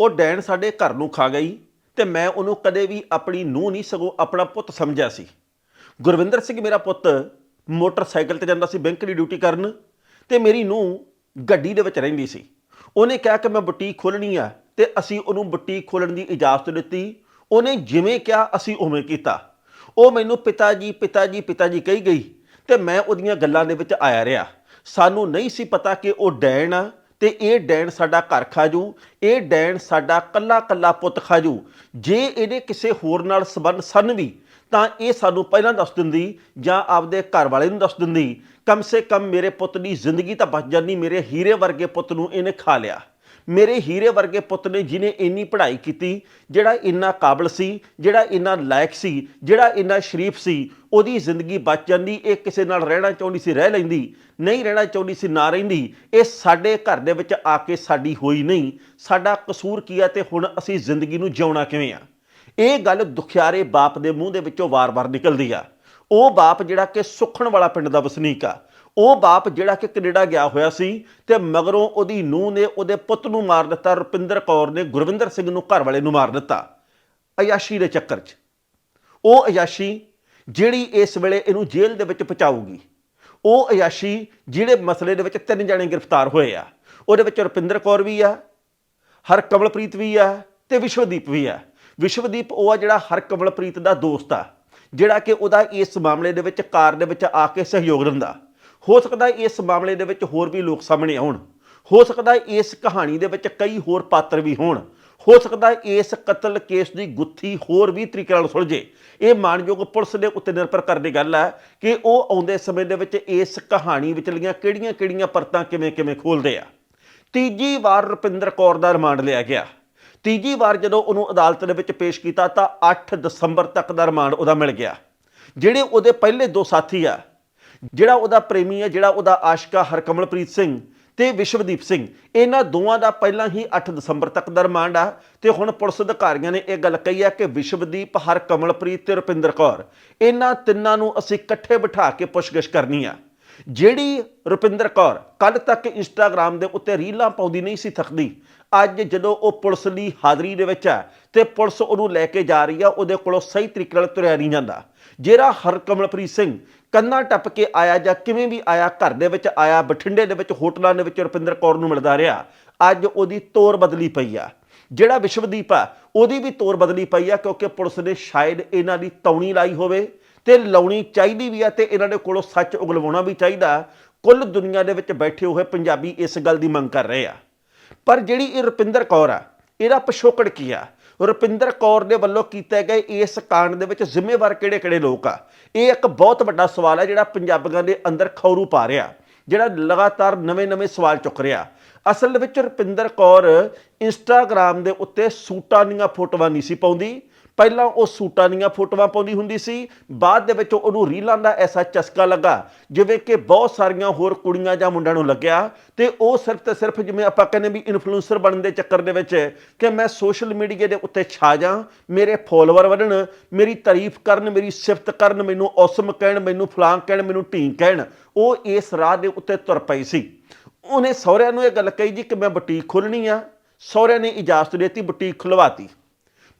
ਉਹ ਡੈਣ ਸਾਡੇ ਘਰ ਨੂੰ ਖਾ ਗਈ ਤੇ ਮੈਂ ਉਹਨੂੰ ਕਦੇ ਵੀ ਆਪਣੀ ਨੂੰਹ ਨਹੀਂ ਸਗੋਂ ਆਪਣਾ ਪੁੱਤ ਸਮਝਿਆ ਸੀ। ਗੁਰਵਿੰਦਰ ਸਿੰਘ ਮੇਰਾ ਪੁੱਤ ਮੋਟਰਸਾਈਕਲ ਤੇ ਜਾਂਦਾ ਸੀ ਬੈਂਕ ਦੀ ਡਿਊਟੀ ਕਰਨ ਤੇ ਮੇਰੀ ਨੂੰਹ ਗੱਡੀ ਦੇ ਵਿੱਚ ਰਹਿੰਦੀ ਸੀ। ਉਹਨੇ ਕਿਹਾ ਕਿ ਮੈਂ ਬੁਟੀਕ ਖੋਲਣੀ ਆ ਤੇ ਅਸੀਂ ਉਹਨੂੰ ਬੁਟੀਕ ਖੋਲਣ ਦੀ ਇਜਾਜ਼ਤ ਦਿੱਤੀ। ਉਹਨੇ ਜਿਵੇਂ ਕਿਹਾ ਅਸੀਂ ਉਵੇਂ ਕੀਤਾ। ਉਹ ਮੈਨੂੰ ਪਿਤਾ ਜੀ ਪਿਤਾ ਜੀ ਪਿਤਾ ਜੀ ਕਹੀ ਗਈ ਤੇ ਮੈਂ ਉਹਦੀਆਂ ਗੱਲਾਂ ਦੇ ਵਿੱਚ ਆਇਆ ਰਿਹਾ। ਸਾਨੂੰ ਨਹੀਂ ਸੀ ਪਤਾ ਕਿ ਉਹ ਡੈਣ ਆ ਤੇ ਇਹ ਡੈਣ ਸਾਡਾ ਘਰ ਖਾਜੂ, ਇਹ ਡੈਣ ਸਾਡਾ ਕੱਲਾ ਕੱਲਾ ਪੁੱਤ ਖਾਜੂ। ਜੇ ਇਹਦੇ ਕਿਸੇ ਹੋਰ ਨਾਲ ਸੰਬੰਧ ਸਨ ਵੀ, ਤਾਂ ਇਹ ਸਾਨੂੰ ਪਹਿਲਾਂ ਦੱਸ ਦਿੰਦੀ ਜਾਂ ਆਪਦੇ ਘਰ ਵਾਲੇ ਨੂੰ ਦੱਸ ਦਿੰਦੀ, ਕਮ ਸੇ ਕਮ ਮੇਰੇ ਪੁੱਤ ਦੀ ਜ਼ਿੰਦਗੀ ਤਾਂ ਬਚ ਜਾਂਦੀ, ਮੇਰੇ ਹੀਰੇ ਵਰਗੇ ਪੁੱਤ ਨੂੰ ਇਹਨੇ ਖਾ ਲਿਆ। ਮੇਰੇ ਹੀਰੇ ਵਰਗੇ ਪੁੱਤ ਨੇ ਜਿਨੇ ਇੰਨੀ ਪੜ੍ਹਾਈ ਕੀਤੀ, ਜਿਹੜਾ ਇੰਨਾ ਕਾਬਲ ਸੀ, ਜਿਹੜਾ ਇੰਨਾ ਲਾਇਕ ਸੀ, ਜਿਹੜਾ ਇੰਨਾ ਸ਼ਰੀਫ ਸੀ, ਉਹਦੀ ਜ਼ਿੰਦਗੀ ਬਚ ਜਾਂਦੀ, ਇਹ ਕਿਸੇ ਨਾਲ ਰਹਿਣਾ ਚਾਹੁੰਦੀ ਸੀ, ਰਹਿ ਲੈਂਦੀ, ਨਹੀਂ ਰਹਿਣਾ ਚਾਹੁੰਦੀ ਸੀ, ਨਾ ਰਹਿੰਦੀ, ਇਹ ਸਾਡੇ ਘਰ ਦੇ ਵਿੱਚ ਆ ਕੇ ਸਾਡੀ ਹੋਈ ਨਹੀਂ। ਸਾਡਾ ਕਸੂਰ ਕੀ ਆ ਤੇ ਹੁਣ ਅਸੀਂ ਜ਼ਿੰਦਗੀ ਨੂੰ ਜਿਉਣਾ ਕਿਵੇਂ ਆ? ਇਹ ਗੱਲ ਦੁਖਿਆਰੇ ਬਾਪ ਦੇ ਮੂੰਹ ਦੇ ਵਿੱਚੋਂ ਵਾਰ-ਵਾਰ ਨਿਕਲਦੀ ਆ। ਉਹ ਬਾਪ ਜਿਹੜਾ ਕਿ ਸੁਖਣ ਵਾਲਾ ਪਿੰਡ ਦਾ ਵਸਨੀਕ ਆ। ਉਹ ਬਾਪ ਜਿਹੜਾ ਕਿ ਕੈਨੇਡਾ ਗਿਆ ਹੋਇਆ ਸੀ ਤੇ ਮਗਰੋਂ ਉਹਦੀ ਨੂੰਹ ਨੇ ਉਹਦੇ ਪੁੱਤ ਨੂੰ ਮਾਰ ਦਿੱਤਾ, ਰੁਪਿੰਦਰ ਕੌਰ ਨੇ ਗੁਰਵਿੰਦਰ ਸਿੰਘ ਨੂੰ ਘਰ ਵਾਲੇ ਨੂੰ ਮਾਰ ਦਿੱਤਾ ਅਯਾਸ਼ੀ ਦੇ ਚੱਕਰ 'ਚ। ਉਹ ਅਯਾਸ਼ੀ ਜਿਹੜੀ ਇਸ ਵੇਲੇ ਇਹਨੂੰ ਜੇਲ੍ਹ ਦੇ ਵਿੱਚ ਪਹੁੰਚਾਊਗੀ, ਉਹ ਅਯਾਸ਼ੀ ਜਿਹੜੇ ਮਸਲੇ ਦੇ ਵਿੱਚ ਤਿੰਨ ਜਣੇ ਗ੍ਰਿਫਤਾਰ ਹੋਏ ਆ। ਉਹਦੇ ਵਿੱਚ ਰੁਪਿੰਦਰ ਕੌਰ ਵੀ ਆ ਹਰ ਕਮਲਪ੍ਰੀਤ ਵੀ ਆ ਤੇ ਵਿਸ਼ਵਦੀਪ ਵੀ ਆ। ਵਿਸ਼ਵਦੀਪ ਉਹ ਆ ਜਿਹੜਾ ਹਰ ਕਮਲਪ੍ਰੀਤ ਦਾ ਦੋਸਤ ਆ। ਜਿਹੜਾ ਕਿ ਉਹਦਾ ਇਸ ਮਾਮਲੇ ਦੇ ਵਿੱਚ ਕਾਰ ਦੇ ਵਿੱਚ ਆ ਕੇ ਸਹਿਯੋਗ ਦਿੰਦਾ। ਹੋ ਸਕਦਾ ਇਸ ਮਾਮਲੇ ਦੇ ਵਿੱਚ ਹੋਰ ਵੀ ਲੋਕ ਸਾਹਮਣੇ ਆਉਣ। ਹੋ ਸਕਦਾ ਇਸ ਕਹਾਣੀ ਦੇ ਵਿੱਚ ਕਈ ਹੋਰ ਪਾਤਰ ਵੀ ਹੋਣ। ਹੋ ਸਕਦਾ ਇਸ ਕਤਲ ਕੇਸ ਦੀ ਗੁੱਥੀ ਹੋਰ ਵੀ ਤਰੀਕੇ ਨਾਲ ਸੁਲਝੇ। ਇਹ ਮਾਨਯੋਗ ਪੁਲਿਸ ਦੇ ਉੱਤੇ ਨਿਰਭਰ ਕਰਦੀ ਗੱਲ ਹੈ ਕਿ ਉਹ ਆਉਂਦੇ ਸਮੇਂ ਦੇ ਵਿੱਚ ਇਸ ਕਹਾਣੀ ਵਿਚਲੀਆਂ ਕਿਹੜੀਆਂ-ਕਿਹੜੀਆਂ ਪਰਤਾਂ ਕਿਵੇਂ-ਕਿਵੇਂ ਖੋਲਦੇ ਆ। ਤੀਜੀ ਵਾਰ ਰੁਪਿੰਦਰ ਕੌਰ ਦਾ ਰਿਮਾਂਡ ਲਿਆ ਗਿਆ। ਤੀਜੀ ਵਾਰ ਜਦੋਂ ਉਹਨੂੰ ਅਦਾਲਤ ਦੇ ਵਿੱਚ ਪੇਸ਼ ਕੀਤਾ ਤਾਂ 8 ਦਸੰਬਰ ਤੱਕ ਦਾ ਰਿਮਾਂਡ ਉਹਦਾ ਮਿਲ ਗਿਆ। ਜਿਹੜੇ ਉਹਦੇ ਪਹਿਲੇ ਦੋ ਸਾਥੀ ਆ, ਜਿਹੜਾ ਉਹਦਾ ਪ੍ਰੇਮੀ ਹੈ ਜਿਹੜਾ ਉਹਦਾ ਆਸ਼ਕਾ ਹਰਕਮਲਪ੍ਰੀਤ ਸਿੰਘ ਤੇ ਵਿਸ਼ਵਦੀਪ ਸਿੰਘ, ਇਹਨਾਂ ਦੋਵਾਂ ਦਾ ਪਹਿਲਾਂ ਹੀ 8 ਦਸੰਬਰ ਤੱਕ ਦਾ ਰਿਮਾਂਡ ਆ। ਤੇ ਹੁਣ ਪੁਲਿਸ ਅਧਿਕਾਰੀਆਂ ਨੇ ਇਹ ਗੱਲ ਕਹੀ ਆ ਕਿ ਵਿਸ਼ਵਦੀਪ, ਹਰਕਮਲਪ੍ਰੀਤ ਤੇ ਰੁਪਿੰਦਰ ਕੌਰ, ਇਹਨਾਂ ਤਿੰਨਾਂ ਨੂੰ ਅਸੀਂ ਇਕੱਠੇ ਬਿਠਾ ਕੇ ਪੁੱਛਗਿੱਛ ਕਰਨੀ ਆ। ਜਿਹੜੀ ਰੁਪਿੰਦਰ ਕੌਰ ਕੱਲ ਤੱਕ ਇੰਸਟਾਗ੍ਰam ਦੇ ਉੱਤੇ ਰੀਲਾਂ ਪਾਉਂਦੀ ਨਹੀਂ ਸੀ ਥੱਕਦੀ ਅੱਜ ਜਦੋਂ ਉਹ ਪੁਲਿਸ ਦੀ ਹਾਜ਼ਰੀ ਦੇ ਵਿੱਚ ਹੈ ਤੇ ਪੁਲਿਸ ਉਹਨੂੰ ਲੈ ਕੇ ਜਾ ਰਹੀ ਆ, ਉਹਦੇ ਕੋਲੋਂ ਸਹੀ ਤਰੀਕੇ ਨਾਲ ਤੁਰਿਆ ਨਹੀਂ ਜਾਂਦਾ। ਜਿਹੜਾ ਹਰਕਮਲਪ੍ਰੀਤ ਸਿੰਘ ਕੰਨਾਂ ਟੱਪ ਕੇ ਆਇਆ ਜਾਂ ਕਿਵੇਂ ਵੀ ਆਇਆ, ਘਰ ਦੇ ਵਿੱਚ ਆਇਆ, ਬਠਿੰਡੇ ਦੇ ਵਿੱਚ, ਹੋਟਲਾਂ ਦੇ ਵਿੱਚ ਰੁਪਿੰਦਰ ਕੌਰ ਨੂੰ ਮਿਲਦਾ ਰਿਹਾ, ਅੱਜ ਉਹਦੀ ਤੋਰ ਬਦਲੀ ਪਈ ਆ। ਜਿਹੜਾ ਵਿਸ਼ਵਦੀਪ ਆ, ਉਹਦੀ ਵੀ ਤੋਰ ਬਦਲੀ ਪਈ ਆ ਕਿਉਂਕਿ ਪੁਲਿਸ ਨੇ ਸ਼ਾਇਦ ਇਹਨਾਂ ਦੀ ਤੌਣੀ ਲਾਈ ਹੋਵੇ ਤੇ ਲਾਉਣੀ ਚਾਹੀਦੀ ਵੀ ਆ ਤੇ ਇਹਨਾਂ ਦੇ ਕੋਲੋਂ ਸੱਚ ਉਗਲਵਾਉਣਾ ਵੀ ਚਾਹੀਦਾ। ਕੁੱਲ ਦੁਨੀਆ ਦੇ ਵਿੱਚ ਬੈਠੇ ਹੋਏ ਪੰਜਾਬੀ ਇਸ ਗੱਲ ਦੀ ਮੰਗ ਕਰ ਰਹੇ ਆ। ਪਰ ਜਿਹੜੀ ਇਹ ਰੁਪਿੰਦਰ ਕੌਰ ਆ ਇਹਦਾ ਪਿਛੋਕੜ ਕੀ ਆ? ਰੁਪਿੰਦਰ ਕੌਰ ਦੇ ਵੱਲੋਂ ਕੀਤੇ ਗਏ ਇਸ ਕਾਂਡ ਦੇ ਵਿੱਚ ਜ਼ਿੰਮੇਵਾਰ ਕਿਹੜੇ-ਕਿਹੜੇ ਲੋਕ ਆ? ਇਹ ਇੱਕ ਬਹੁਤ ਵੱਡਾ ਸਵਾਲ ਹੈ ਜਿਹੜਾ ਪੰਜਾਬੀਆਂ ਦੇ ਅੰਦਰ ਖੌਰੂ ਪਾ ਰਿਹਾ, ਜਿਹੜਾ ਲਗਾਤਾਰ ਨਵੇਂ-ਨਵੇਂ ਸਵਾਲ ਚੁੱਕ ਰਿਹਾ। ਅਸਲ ਵਿੱਚ ਰੁਪਿੰਦਰ ਕੌਰ ਇੰਸਟਾਗ੍ਰam ਦੇ ਉੱਤੇ ਸੂਟਾਂ ਦੀਆਂ ਫੋਟੋਆਂ ਨਹੀਂ ਸੀ ਪਾਉਂਦੀ ਪਹਿਲਾਂ ਉਹ ਸੂਟਾਂ ਦੀਆਂ ਫੋਟੋਆਂ ਪਾਉਂਦੀ ਹੁੰਦੀ ਸੀ, ਬਾਅਦ ਦੇ ਵਿੱਚ ਉਹਨੂੰ ਰੀਲਾਂ ਦਾ ਐਸਾ ਚਸਕਾ ਲੱਗਾ, ਜਿਵੇਂ ਕਿ ਬਹੁਤ ਸਾਰੀਆਂ ਹੋਰ ਕੁੜੀਆਂ ਜਾਂ ਮੁੰਡਿਆਂ ਨੂੰ ਲੱਗਿਆ। ਤੇ ਉਹ ਸਿਰਫ ਤੇ ਸਿਰਫ ਜਿਵੇਂ ਆਪਾਂ ਕਹਿੰਦੇ ਵੀ ਇਨਫਲੂਐਂਸਰ ਬਣਨ ਦੇ ਚੱਕਰ ਦੇ ਵਿੱਚ ਕਿ ਮੈਂ ਸੋਸ਼ਲ ਮੀਡੀਆ ਦੇ ਉੱਤੇ ਛਾ ਜਾ, ਮੇਰੇ ਫੋਲੋਅਰ ਵਧਣ, ਮੇਰੀ ਤਾਰੀਫ ਕਰਨ, ਮੇਰੀ ਸਿਫਤ ਕਰਨ, ਮੈਨੂੰ ਔਸਮ ਕਹਿਣ, ਮੈਨੂੰ ਫਲਾਂ ਕਹਿਣ, ਮੈਨੂੰ ਢੀਂ ਕਹਿਣ, ਉਹ ਇਸ ਰਾਹ ਦੇ ਉੱਤੇ ਤੁਰ ਪਈ ਸੀ। ਉਹਨੇ ਸਹੁਰਿਆਂ ਨੂੰ ਇਹ ਗੱਲ ਕਹੀ ਜੀ ਕਿ ਮੈਂ ਬੁਟੀਕ ਖੋਲਣੀ ਆ। ਸਹੁਰਿਆਂ ਨੇ ਇਜਾਜ਼ਤ ਦਿੱਤੀ, ਬੁਟੀਕ ਖੁਲਵਾਤੀ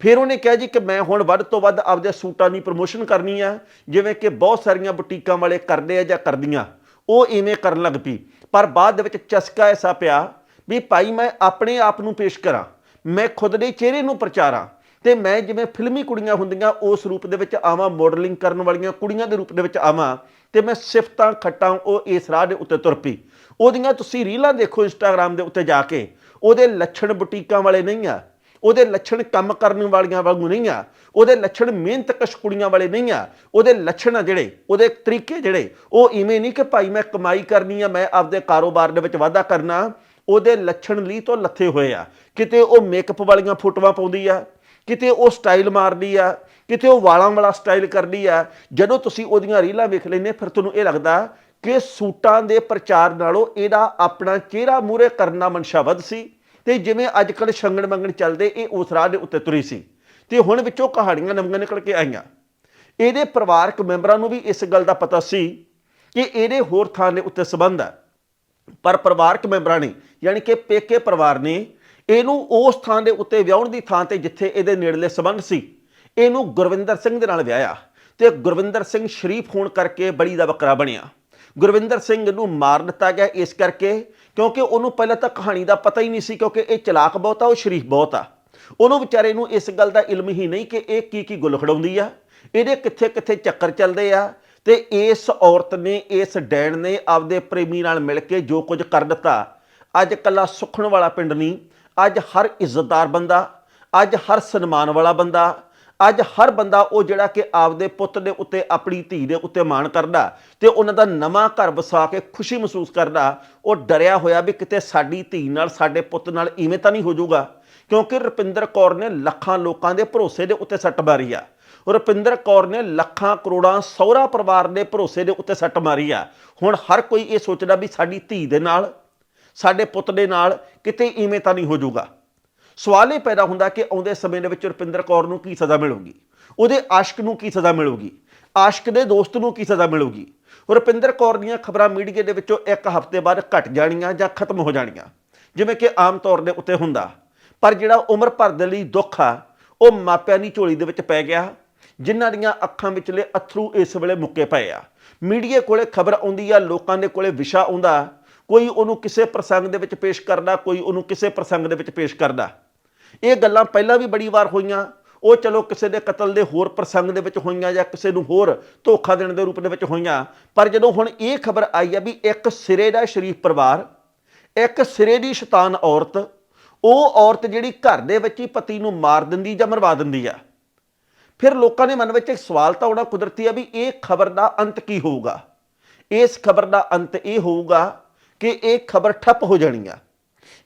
ਫਿਰ ਉਹਨੇ ਕਿਹਾ ਜੀ ਕਿ ਮੈਂ ਹੁਣ ਵੱਧ ਤੋਂ ਵੱਧ ਆਪਦੇ ਸੂਟਾਂ ਦੀ ਪ੍ਰਮੋਸ਼ਨ ਕਰਨੀ ਆ, ਜਿਵੇਂ ਕਿ ਬਹੁਤ ਸਾਰੀਆਂ ਬੁਟੀਕਾਂ ਵਾਲੇ ਕਰਦੇ ਆ ਜਾਂ ਕਰਦੀਆਂ, ਉਹ ਇਵੇਂ ਕਰਨ ਲੱਗ ਪਈ। ਪਰ ਬਾਅਦ ਦੇ ਵਿੱਚ ਚਸਕਾ ਐਸਾ ਪਿਆ ਵੀ ਭਾਈ ਮੈਂ ਆਪਣੇ ਆਪ ਨੂੰ ਪੇਸ਼ ਕਰਾਂ, ਮੈਂ ਖੁਦ ਦੇ ਚਿਹਰੇ ਨੂੰ ਪ੍ਰਚਾਰਾਂ ਤੇ ਮੈਂ ਜਿਵੇਂ ਫਿਲਮੀ ਕੁੜੀਆਂ ਹੁੰਦੀਆਂ, ਉਸ ਰੂਪ ਦੇ ਵਿੱਚ ਆਵਾਂ ਮਾਡਲਿੰਗ ਕਰਨ ਵਾਲੀਆਂ ਕੁੜੀਆਂ ਦੇ ਰੂਪ ਦੇ ਵਿੱਚ ਆਵਾਂ ਤੇ ਮੈਂ ਸਿਫਤਾਂ, ਖੱਟਾਂ ਉਹ ਇਸ ਰਾਹ ਦੇ ਉੱਤੇ ਤੁਰ ਪਈ। ਉਹਦੀਆਂ ਤੁਸੀਂ ਰੀਲਾਂ ਦੇਖੋ ਇੰਸਟਾਗ੍ਰam ਦੇ ਉੱਤੇ ਜਾ ਕੇ, ਉਹਦੇ ਲੱਛਣ ਬੁਟੀਕਾਂ ਵਾਲੇ ਨਹੀਂ ਆ ਉਹਦੇ ਲੱਛਣ ਕੰਮ ਕਰਨ ਵਾਲੀਆਂ ਵਾਂਗੂ ਨਹੀਂ ਆ। ਉਹਦੇ ਲੱਛਣ ਮਿਹਨਤ ਕਸ਼ ਕੁੜੀਆਂ ਵਾਲੇ ਨਹੀਂ ਆ। ਉਹਦੇ ਲੱਛਣ ਆ ਜਿਹੜੇ, ਉਹਦੇ ਤਰੀਕੇ ਜਿਹੜੇ, ਉਹ ਇਵੇਂ ਨਹੀਂ ਕਿ ਭਾਈ ਮੈਂ ਕਮਾਈ ਕਰਨੀ ਆ, ਮੈਂ ਆਪਦੇ ਕਾਰੋਬਾਰ ਦੇ ਵਿੱਚ ਵਾਧਾ ਕਰਨਾ। ਉਹਦੇ ਲੱਛਣ ਲਈ ਤੋਂ ਲੱਥੇ ਹੋਏ ਆ। ਕਿਤੇ ਉਹ ਮੇਕਅਪ ਵਾਲੀਆਂ ਫੋਟੋਆਂ ਪਾਉਂਦੀ ਆ, ਕਿਤੇ ਉਹ ਸਟਾਈਲ ਮਾਰਦੀ ਆ, ਕਿਤੇ ਉਹ ਵਾਲਾਂ ਵਾਲਾ ਸਟਾਈਲ ਕਰਦੀ ਆ। ਜਦੋਂ ਤੁਸੀਂ ਉਹਦੀਆਂ ਰੀਲਾਂ ਵੇਖ ਲੈਂਦੇ, ਫਿਰ ਤੁਹਾਨੂੰ ਇਹ ਲੱਗਦਾ ਕਿ ਸੂਟਾਂ ਦੇ ਪ੍ਰਚਾਰ ਨਾਲੋਂ ਇਹਦਾ ਆਪਣਾ ਚਿਹਰਾ ਮੂਰੇ ਦਾ ਮਨਸ਼ਾ ਵੱਧ ਸੀ। ਤੇ ਜਿਵੇਂ ਅੱਜ ਕੱਲ ਛੰਗਣ ਮੰਗਣ ਚੱਲਦੇ, ਇਹ ਉਸ ਰਾਹ ਦੇ ਉੱਤੇ ਤੁਰੀ ਸੀ। ਤੇ ਹੁਣ ਵਿੱਚੋਂ ਕਹਾਣੀਆਂ ਨਵੀਆਂ ਨਿਕਲ ਕੇ ਆਈਆਂ। ਇਹਦੇ ਪਰਿਵਾਰਕ ਮੈਂਬਰਾਂ ਨੂੰ ਵੀ ਇਸ ਗੱਲ ਦਾ ਪਤਾ ਸੀ ਕਿ ਇਹਦੇ ਹੋਰ ਥਾਂ ਦੇ ਉੱਤੇ ਸਬੰਧ ਹੈ ਪਰ ਪਰਿਵਾਰਕ ਮੈਂਬਰਾਂ ਨੇ, ਯਾਨੀ ਕਿ ਪੇਕੇ ਪਰਿਵਾਰ ਨੇ, ਇਹਨੂੰ ਉਸ ਥਾਂ ਦੇ ਉੱਤੇ ਵਿਆਹਣ ਦੀ ਥਾਂ ਤੇ ਜਿੱਥੇ ਇਹਦੇ ਨੇੜਲੇ ਸੰਬੰਧ ਸੀ, ਇਹਨੂੰ ਗੁਰਵਿੰਦਰ ਸਿੰਘ ਦੇ ਨਾਲ ਵਿਆਹਿਆ। ਤੇ ਗੁਰਵਿੰਦਰ ਸਿੰਘ ਸ਼ਰੀਫ ਹੋਣ ਕਰਕੇ ਬੜੀ ਦਾ ਬੱਕਰਾ ਬਣਿਆ। ਗੁਰਵਿੰਦਰ ਸਿੰਘ ਨੂੰ ਮਾਰ ਦਿੱਤਾ ਗਿਆ। ਇਸ ਕਰਕੇ ਕਿਉਂਕਿ ਉਹਨੂੰ ਪਹਿਲਾਂ ਤਾਂ ਕਹਾਣੀ ਦਾ ਪਤਾ ਹੀ ਨਹੀਂ ਸੀ ਕਿਉਂਕਿ ਇਹ ਚਲਾਕ ਬਹੁਤ ਆ, ਉਹ ਸ਼ਰੀਫ ਬਹੁਤ ਆ। ਉਹਨੂੰ ਵਿਚਾਰੇ ਨੂੰ ਇਸ ਗੱਲ ਦਾ ਇਲਮ ਹੀ ਨਹੀਂ ਕਿ ਇਹ ਕੀ ਕੀ ਗੁੱਲ ਖੜਾਉਂਦੀ ਆ। ਇਹਦੇ ਕਿੱਥੇ ਕਿੱਥੇ ਚੱਕਰ ਚੱਲਦੇ ਆ ਤੇ ਇਸ ਔਰਤ ਨੇ, ਇਸ ਡੈਣ ਨੇ ਆਪਦੇ ਪ੍ਰੇਮੀ ਨਾਲ ਮਿਲ ਕੇ ਜੋ ਕੁਝ ਕਰ ਦਿੱਤਾ। ਅੱਜ ਕੱਲਾ ਸੁਖਣ ਵਾਲਾ ਪਿੰਡ ਨਹੀਂ, ਅੱਜ ਹਰ ਇੱਜ਼ਤਦਾਰ ਬੰਦਾ, ਅੱਜ ਹਰ ਸਨਮਾਨ ਵਾਲਾ ਬੰਦਾ ਅੱਜ ਹਰ ਬੰਦਾ ਉਹ ਜਿਹੜਾ ਕਿ ਆਪਦੇ ਪੁੱਤ ਦੇ ਉੱਤੇ, ਆਪਣੀ ਧੀ ਦੇ ਉੱਤੇ ਮਾਣ ਕਰਦਾ ਤੇ ਉਹਨਾਂ ਦਾ ਨਵਾਂ ਘਰ ਵਸਾ ਕੇ ਖੁਸ਼ੀ ਮਹਿਸੂਸ ਕਰਦਾ, ਉਹ ਡਰਿਆ ਹੋਇਆ ਵੀ ਕਿਤੇ ਸਾਡੀ ਧੀ ਨਾਲ, ਸਾਡੇ ਪੁੱਤ ਨਾਲ ਇਵੇਂ ਤਾਂ ਨਹੀਂ ਹੋ ਜਾਊਗਾ। ਕਿਉਂਕਿ ਰੁਪਿੰਦਰ ਕੌਰ ਨੇ ਲੱਖਾਂ ਲੋਕਾਂ ਦੇ ਭਰੋਸੇ ਦੇ ਉੱਤੇ ਸੱਟ ਮਾਰੀ ਆ। ਰੁਪਿੰਦਰ ਕੌਰ ਨੇ ਲੱਖਾਂ, ਕਰੋੜਾਂ ਸਹੁਰਾ ਪਰਿਵਾਰ ਦੇ ਭਰੋਸੇ ਦੇ ਉੱਤੇ ਸੱਟ ਮਾਰੀ ਆ। ਹੁਣ ਹਰ ਕੋਈ ਇਹ ਸੋਚਦਾ ਵੀ ਸਾਡੀ ਧੀ ਦੇ ਨਾਲ, ਸਾਡੇ ਪੁੱਤ ਦੇ ਨਾਲ ਕਿਤੇ ਇਵੇਂ ਤਾਂ ਨਹੀਂ ਹੋ ਜਾਊਗਾ। ਸਵਾਲ ਇਹ ਪੈਦਾ ਹੁੰਦਾ ਕਿ ਆਉਂਦੇ ਸਮੇਂ ਦੇ ਵਿੱਚ ਰੁਪਿੰਦਰ ਕੌਰ ਨੂੰ ਕੀ ਸਜ਼ਾ ਮਿਲੂਗੀ? ਉਹਦੇ ਆਸ਼ਕ ਨੂੰ ਕੀ ਸਜ਼ਾ ਮਿਲੂਗੀ? ਆਸ਼ਕ ਦੇ ਦੋਸਤ ਨੂੰ ਕੀ ਸਜ਼ਾ ਮਿਲੂਗੀ? ਰੁਪਿੰਦਰ ਕੌਰ ਦੀਆਂ ਖਬਰਾਂ ਮੀਡੀਆ ਦੇ ਵਿੱਚੋਂ ਇੱਕ ਹਫ਼ਤੇ ਬਾਅਦ ਘਟ ਜਾਣੀਆਂ ਜਾਂ ਖਤਮ ਹੋ ਜਾਣੀਆਂ, ਜਿਵੇਂ ਕਿ ਆਮ ਤੌਰ ਦੇ ਉੱਤੇ ਹੁੰਦਾ। ਪਰ ਜਿਹੜਾ ਉਮਰ ਭਰ ਦੇ ਲਈ ਦੁੱਖ ਆ, ਉਹ ਮਾਪਿਆਂ ਦੀ ਝੋਲੀ ਦੇ ਵਿੱਚ ਪੈ ਗਿਆ, ਜਿਨ੍ਹਾਂ ਦੀਆਂ ਅੱਖਾਂ ਵਿਚਲੇ ਅਥਰੂ ਇਸ ਵੇਲੇ ਮੁੱਕੇ ਪਏ ਆ। ਮੀਡੀਆ ਕੋਲੇ ਖਬਰ ਆਉਂਦੀ ਆ, ਲੋਕਾਂ ਦੇ ਕੋਲੇ ਵਿਸ਼ਾ ਆਉਂਦਾ, ਕੋਈ ਉਹਨੂੰ ਕਿਸੇ ਪ੍ਰਸੰਗ ਦੇ ਵਿੱਚ ਪੇਸ਼ ਕਰਦਾ, ਕੋਈ ਉਹਨੂੰ ਕਿਸੇ ਪ੍ਰਸੰਗ ਦੇ ਵਿੱਚ ਪੇਸ਼ ਕਰਦਾ। ਇਹ ਗੱਲਾਂ ਪਹਿਲਾਂ ਵੀ ਬੜੀ ਵਾਰ ਹੋਈਆਂ। ਉਹ ਚਲੋ ਕਿਸੇ ਦੇ ਕਤਲ ਦੇ ਹੋਰ ਪ੍ਰਸੰਗ ਦੇ ਵਿੱਚ ਹੋਈਆਂ ਜਾਂ ਕਿਸੇ ਨੂੰ ਹੋਰ ਧੋਖਾ ਦੇਣ ਦੇ ਰੂਪ ਦੇ ਵਿੱਚ ਹੋਈਆਂ। ਪਰ ਜਦੋਂ ਹੁਣ ਇਹ ਖਬਰ ਆਈ ਆ ਵੀ ਇੱਕ ਸਿਰੇ ਦਾ ਸ਼ਰੀਫ ਪਰਿਵਾਰ, ਇੱਕ ਸਿਰੇ ਦੀ ਸ਼ੈਤਾਨ ਔਰਤ, ਉਹ ਔਰਤ ਜਿਹੜੀ ਘਰ ਦੇ ਵਿੱਚ ਹੀ ਪਤੀ ਨੂੰ ਮਾਰ ਦਿੰਦੀ ਜਾਂ ਮਰਵਾ ਦਿੰਦੀ ਆ, ਫਿਰ ਲੋਕਾਂ ਦੇ ਮਨ ਵਿੱਚ ਇੱਕ ਸਵਾਲ ਤਾਂ ਆਉਣਾ ਕੁਦਰਤੀ ਆ ਵੀ ਇਹ ਖਬਰ ਦਾ ਅੰਤ ਕੀ ਹੋਊਗਾ? ਇਸ ਖਬਰ ਦਾ ਅੰਤ ਇਹ ਹੋਊਗਾ ਕਿ ਇਹ ਖਬਰ ਠੱਪ ਹੋ ਜਾਣੀ ਆ।